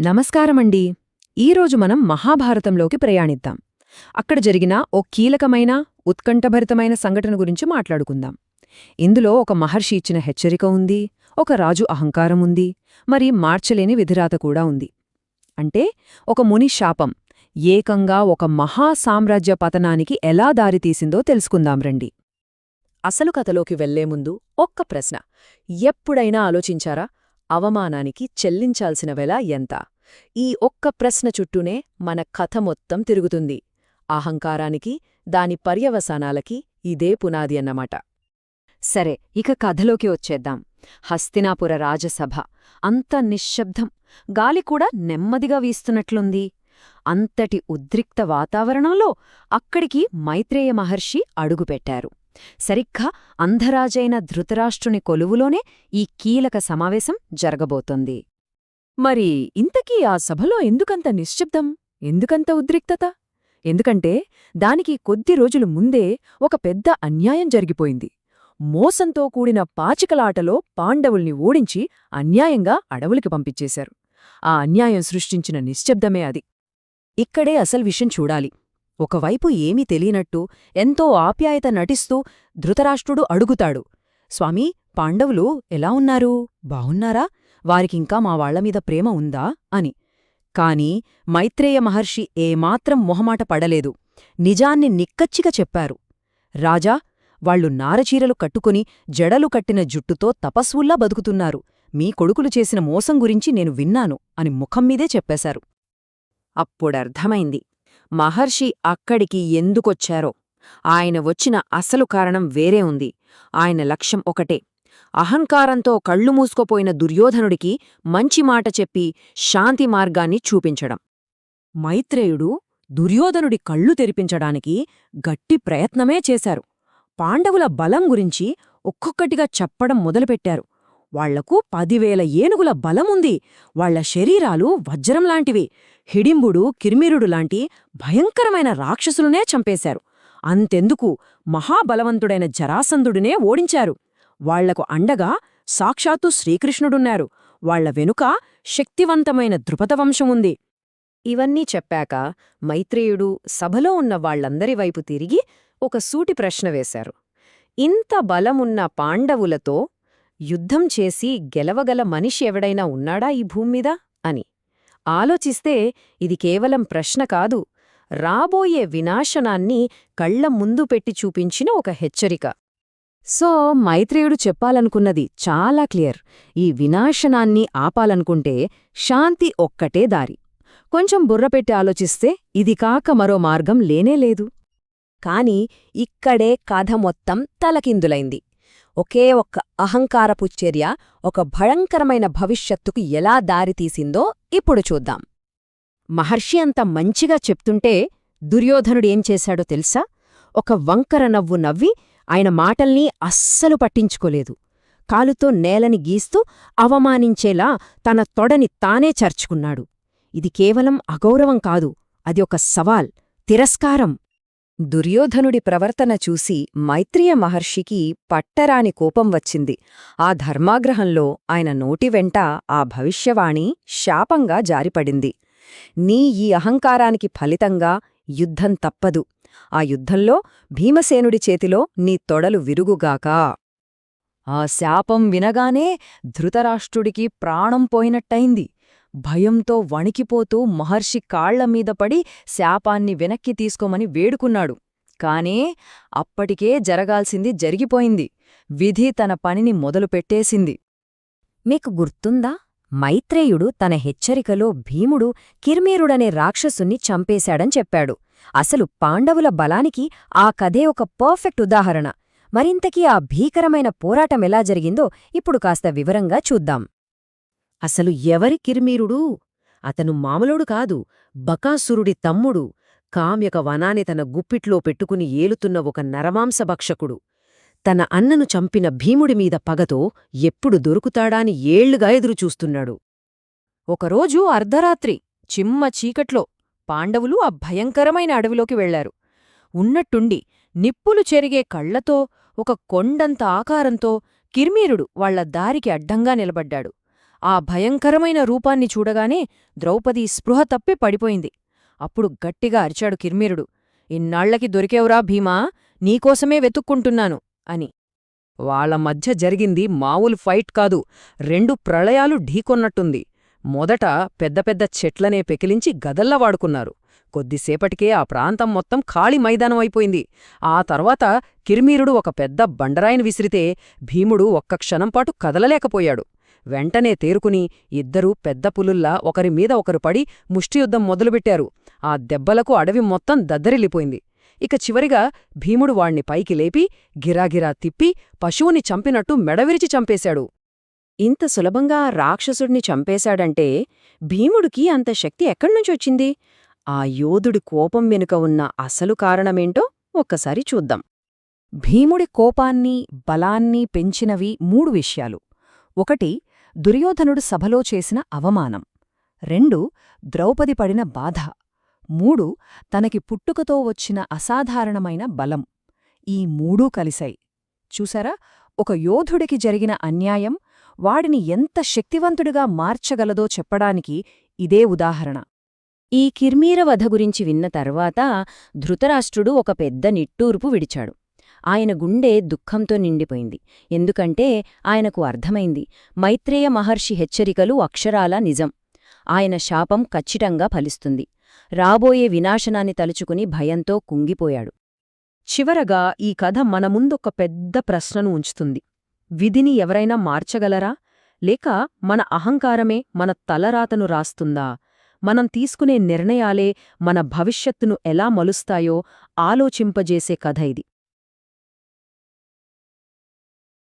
నమస్కారమండి. ఈరోజు మనం మహాభారతంలోకి ప్రయాణిద్దాం. అక్కడ జరిగిన ఓ కీలకమైన ఉత్కంఠభరితమైన సంఘటన గురించి మాట్లాడుకుందాం. ఇందులో ఒక మహర్షి ఇచ్చిన హెచ్చరిక ఉంది ఒక రాజు అహంకారం ఉంది మరి మార్చలేని విధిరాత కూడా ఉంది. అంటే ఒక ముని శాపం ఏకంగా ఒక మహా సామ్రాజ్య పతనానికి ఎలా దారితీసిందో తెలుసుకుందాం రండి. అసలు కథలోకి వెళ్ళే ముందు ఒక్క ప్రశ్న. ఎప్పుడైనా ఆలోచించారా? అవమానానికి చెల్లించాల్సిన వెల ఎంత? ఈ ఒక్క ప్రశ్న చుట్టూనే మన కథ మొత్తం తిరుగుతుంది. అహంకారానికి దాని పర్యవసానాలకి ఇదే పునాది అన్నమాట. సరే ఇక కథలోకి వచ్చేద్దాం. హస్తినాపుర రాజసభ. అంత నిశ్శబ్దం. గాలి కూడా నెమ్మదిగా వీస్తున్నట్లుంది. అంతటి ఉద్రిక్త వాతావరణంలో అక్కడికి మైత్రేయ మహర్షి అడుగుపెట్టారు. సరిగ్గా అంధరాజైన ధృతరాష్ట్రుని కొలువులోనే ఈ కీలక సమావేశం జరగబోతోంది. మరి ఇంతకీ ఆ సభలో ఎందుకంత నిశ్శబ్దం? ఎందుకంత ఉద్రిక్తత? ఎందుకంటే దానికి కొద్ది రోజులు ముందే ఒక పెద్ద అన్యాయం జరిగిపోయింది. మోసంతో కూడిన పాచికలాటలో పాండవుల్ని ఓడించి అన్యాయంగా అడవులకి పంపించేశారు. ఆ అన్యాయం సృష్టించిన నిశ్శబ్దమే అది. ఇక్కడే అసలు విషయం చూడాలి. ఒకవైపు ఏమీ తెలియనట్టు ఎంతో ఆప్యాయత నటిస్తూ ధృతరాష్ట్రుడు అడుగుతాడు. స్వామీ పాండవులు ఎలా ఉన్నారు? బావున్నారా? వారికింకా మా వాళ్ళమీద ప్రేమ ఉందా? అని. కాని మైత్రేయ మహర్షి ఏమాత్రం మొహమాట పడలేదు. నిజాన్ని నిక్కచ్చిగా చెప్పారు. రాజా వాళ్ళు నారచీరలు కట్టుకుని జడలు కట్టిన జుట్టుతో తపస్వుల్లా బతుకుతున్నారు. మీ కొడుకులు చేసిన మోసం గురించి నేను విన్నాను అని ముఖంమీదే చెప్పేశారు. అప్పుడర్థమైంది. మహర్షి అక్కడికి ఎందుకొచ్చారో? ఆయన వచ్చిన అసలు కారణం వేరే ఉంది. ఆయన లక్ష్యం ఒకటే. అహంకారంతో కళ్ళు మూసుకుపోయిన దుర్యోధనుడికి మంచి మాట చెప్పి శాంతి మార్గాన్ని చూపించడం. మైత్రేయుడు దుర్యోధనుడి కళ్ళు తెరిపించడానికి గట్టి ప్రయత్నమే చేశారు. పాండవుల బలం గురించి ఒక్కొక్కటిగా చెప్పడం మొదలుపెట్టారు. వాళ్ళకు పదివేల ఏనుగుల బలముంది వాళ్ళ శరీరాలు వజ్రంలాంటివి హిడింబుడు కిర్మిరుడు లాంటి భయంకరమైన రాక్షసులనే చంపేశారు. అంతెందుకు మహాబలవంతుడైన జరాసంధుడినే ఓడించారు. వాళ్ళకు అండగా సాక్షాత్తు శ్రీకృష్ణుడున్నారు. వాళ్ళ వెనుక శక్తివంతమైన ఉంది ఇవన్నీ చెప్పాక మైత్రేయుడు సభలో ఉన్న వాళ్ళందరి వైపు తిరిగి ఒక సూటి ప్రశ్న వేశారు. ఇంత బలమున్న పాండవులతో యుద్ధం చేసి గెలవగల మనిషి ఎవడైనా ఉన్నాడా ఈ భూమ్మీద? అని. ఆలోచిస్తే ఇది కేవలం ప్రశ్న కాదు. రాబోయే వినాశనాన్ని కళ్ళ ముందు పెట్టి చూపించిన ఒక హెచ్చరిక. సో మైత్రేయుడు చెప్పాలనుకున్నది చాలా క్లియర్. ఈ వినాశనాన్ని ఆపాలనుకుంటే శాంతి ఒక్కటే దారి. కొంచెం బుర్రపెట్టి ఆలోచిస్తే ఇది కాక మరో మార్గం లేనేలేదు కాని ఇక్కడే కథ మొత్తం తలకిందులైంది. ఒకే ఒక్క అహంకారపు చర్య ఒక భయంకరమైన భవిష్యత్తుకు ఎలా దారితీసిందో ఇప్పుడు చూద్దాం. మహర్షి అంత మంచిగా చెప్తుంటే దుర్యోధనుడేం చేశాడో తెలుసా? ఒక వంకర నవ్వు నవ్వి ఆయన మాటల్ని అస్సలు పట్టించుకోలేదు. కాలుతో నేలని గీస్తూ అవమానించేలా తన తొడని తానే చర్చుకున్నాడు. ఇది కేవలం అగౌరవం కాదు అది ఒక సవాల్ తిరస్కారం. దుర్యోధనుడి ప్రవర్తన చూసి మైత్రియ మహర్షికి పట్టరాని కోపం వచ్చింది. ఆ ధర్మాగ్రహంలో ఆయన నోటి వెంట ఆ భవిష్యవాణి శాపంగా జారిపడింది. నీ ఈ అహంకారానికి ఫలితంగా యుద్ధం తప్పదు. ఆ యుద్ధంలో భీమసేనుడి చేతిలో నీ తొడలు విరుగుగాక. ఆ శాపం వినగానే ధృతరాష్ట్రుడికి ప్రాణం పోయినట్టయింది. భయంతో వణికిపోతూ మహర్షి కాళ్ళమీద పడి శాపాన్ని వెనక్కి తీసుకోమని వేడుకున్నాడు. కానే అప్పటికే జరగాల్సింది జరిగిపోయింది. విధి తన పనిని మొదలుపెట్టేసింది. మీకు గుర్తుందా? మైత్రేయుడు తన హెచ్చరికలో భీముడు కిర్మీరుడనే రాక్షసుణ్ణి చంపేశాడని చెప్పాడు. అసలు పాండవుల బలానికి ఆ కథే ఒక పర్ఫెక్ట్ ఉదాహరణ. మరింతకీ ఆ భీకరమైన పోరాటం ఎలా జరిగిందో ఇప్పుడు కాస్త వివరంగా చూద్దాం. అసలు ఎవరి కిర్మీరుడు? అతను మామూలుడు కాదు బకాసురుడి తమ్ముడు. కామ్యక వనాన్ని తన గుప్పిట్లో పెట్టుకుని ఏలుతున్న ఒక నరమాంసభక్షకుడు తన అన్నను చంపిన భీముడిమీద పగతో ఎప్పుడు దొరుకుతాడాని ఏళ్ళుగా ఎదురుచూస్తున్నాడు. ఒకరోజు అర్ధరాత్రి చిమ్మ చీకట్లో పాండవులు ఆ భయంకరమైన అడవిలోకి వెళ్ళారు ఉన్నట్టుండి నిప్పులు చెరిగే కళ్ళతో ఒక కొండంత ఆకారంతో కిర్మీరుడు వాళ్ళ దారికి అడ్డంగా నిలబడ్డాడు. ఆ భయంకరమైన రూపాన్ని చూడగానే ద్రౌపది స్పృహ తప్పి పడిపోయింది. అప్పుడు గట్టిగా అరిచాడు కిర్మీరుడు. ఇన్నాళ్ళకి దొరికేవురా భీమా? నీకోసమే వెతుక్కుంటున్నాను. అని. వాళ్ళ మధ్య జరిగింది మామూలు ఫైట్ కాదు రెండు ప్రళయాలు ఢీకొన్నట్టుంది. మొదట పెద్ద పెద్ద చెట్లనే పెకిలించి గదల్లా వాడుకున్నారు. కొద్దిసేపటికే ఆ ప్రాంతం మొత్తం ఖాళీ మైదానం అయిపోయింది. ఆ తర్వాత కిర్మీరుడు ఒక పెద్ద బండరాయిని విసిరితే భీముడు ఒక్క క్షణంపాటు కదలలేకపోయాడు. వెంటనే తేరుకుని ఇద్దరూ పెద్ద పులుల్లా ఒకరి మీద ఒకరు పడి ముష్టియుద్ధం మొదలుపెట్టారు. ఆ దెబ్బలకు అడవి మొత్తం దద్దరిల్లిపోయింది. ఇక చివరిగా భీముడు వాణ్ణి పైకి లేపి గిరాగిరా తిప్పి పశువుని చంపినట్టు మెడవిరిచి చంపేశాడు. ఇంత సులభంగా రాక్షసుడిని చంపేశాడంటే భీముడికి అంత శక్తి ఎక్కడ్నుంచొచ్చింది ఆ యోధుడి కోపం వెనుక ఉన్న అసలు కారణమేంటో ఒక్కసారి చూద్దాం. భీముడి కోపాన్ని బలాన్ని పెంచినవి మూడు విషయాలు. ఒకటి దుర్యోధనుడు సభలో చేసిన అవమానం. రెండు ద్రౌపది పడిన బాధ. మూడు తనకి పుట్టుకతో వచ్చిన అసాధారణమైన బలం. ఈ మూడూ కలిశాయి. చూసారా ఒక యోధుడికి జరిగిన అన్యాయం వాడిని ఎంత శక్తివంతుడిగా మార్చగలదో చెప్పడానికి ఇదే ఉదాహరణ. ఈ కిర్మీర వధ గురించి విన్న తర్వాత ధృతరాష్ట్రుడు ఒక పెద్ద నిట్టూర్పు విడిచాడు. ఆయన గుండె దుఃఖంతో నిండిపోయింది. ఎందుకంటే ఆయనకు అర్థమైంది మైత్రేయ మహర్షి హెచ్చరికలు అక్షరాల నిజం. ఆయన శాపం ఖచ్చితంగా ఫలిస్తుంది. రాబోయే వినాశనాన్ని తలుచుకుని భయంతో కుంగిపోయాడు. చివరగా ఈ కథ మన ముందొక పెద్ద ప్రశ్నను ఉంచుతుంది. విధిని ఎవరైనా మార్చగలరా? లేక మన అహంకారమే మన తలరాతను రాస్తుందా? మనం తీసుకునే నిర్ణయాలే మన భవిష్యత్తును ఎలా మలుస్తాయో ఆలోచింపజేసే కథ ఇది.